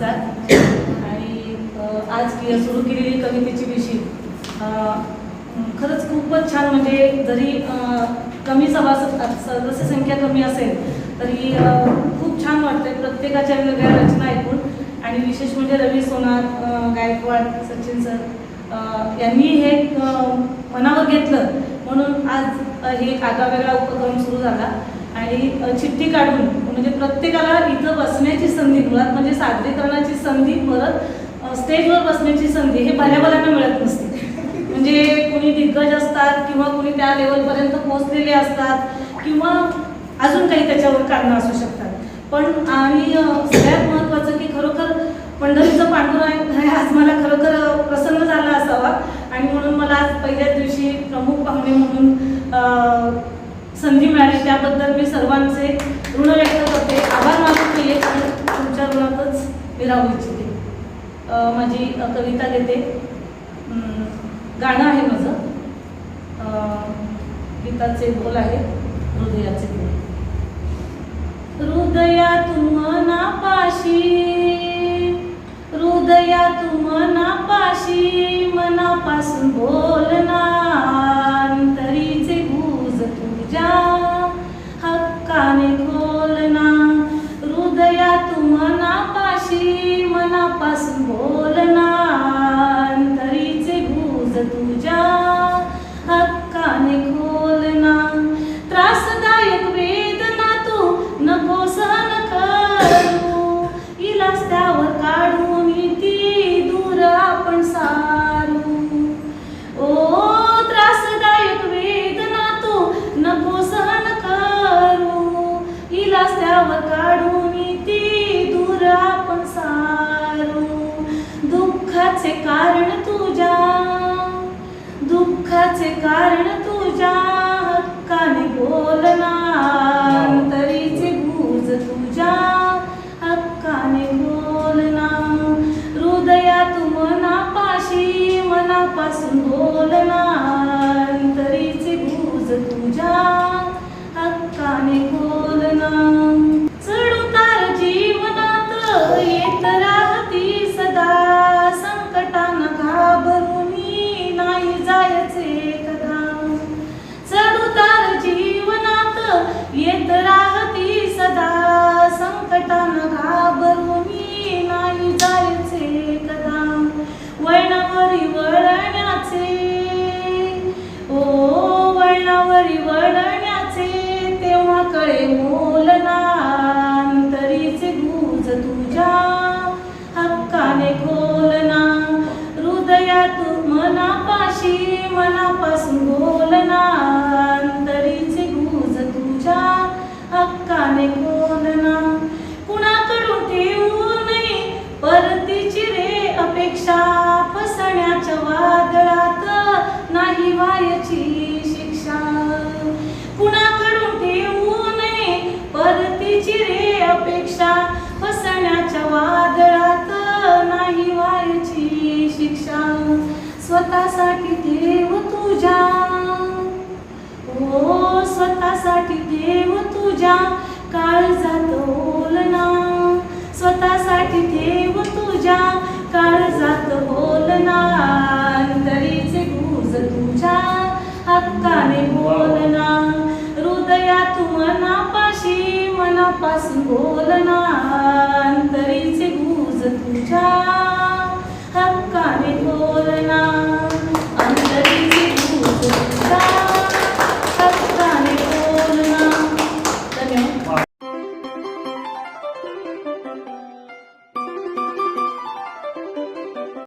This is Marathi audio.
नमस्कार. आणि आज सुरू केलेली कवितेची विषय खरंच खूपच छान म्हणजे जरी कमी सभासद सदस्य संख्या कमी असेल तरी खूप छान वाटतंय प्रत्येकाच्या वेगवेगळ्या रचना ऐकून. आणि विशेष म्हणजे रवी सोनार गायकवाड सचिन सर यांनी हे मनावर घेतलं. म्हणून आज हे एक आगळावेगळा उपक्रम सुरू झाला. आणि चिठ्ठी काढून म्हणजे प्रत्येकाला इथं बसण्याची संधी मुळात म्हणजे सादरीकरणाची संधी परत स्टेजवर बसण्याची संधी हे भल्याभल्यांना मिळत नसते. म्हणजे कोणी दिग्गज असतात किंवा कोणी त्या लेवलपर्यंत पोहोचलेले असतात किंवा अजून काही त्याच्यावर कारणं असू शकतात. पण आणि सगळ्यात महत्त्वाचं की खरोखर पंढरीचं पांडुरंग हे आज मला खरोखर प्रसंग प्रसन्न झाला असावा आणि म्हणून मला आज पहिल्याच दिवशी प्रमुख पाहुणे म्हणून अ, संधी मिळाली त्याबद्दल मी सर्वांचे ऋण व्यक्त करते. आभार मानून केले आणि तुमच्या ऋणातच मी राहू इच्छिते. माझी कविता घेते गाणं आहे माझं. गीताचे बोल आहे हृदयाचे बोल. हृदयातून हृदया हृदयातून नापाशी मनापासून बोलना मनापासून बोलना कारण तुझ्या हक्काने बोलना अंतरीचे गुज तुझ्या हक्काने बोलना हृदयात मनापाशी मनापासून बोलना अंतरीचे गुज तुझ्या हक्काने बोलना मनापासून बोलना अंतरीचे गुज तुझ्या हक्काने स्वतःसाठी देव तुझ्या. ओ स्वतःसाठी देव तुझ्या. काळजात बोलना स्वतःसाठी देव तुझ्या. काळजात बोलना अंतरीचे गुज तुझ्या. हक्काने बोलना. हृदयात मनापाशी मनापासून बोलना. अंतरीचे गुज तुझ्या.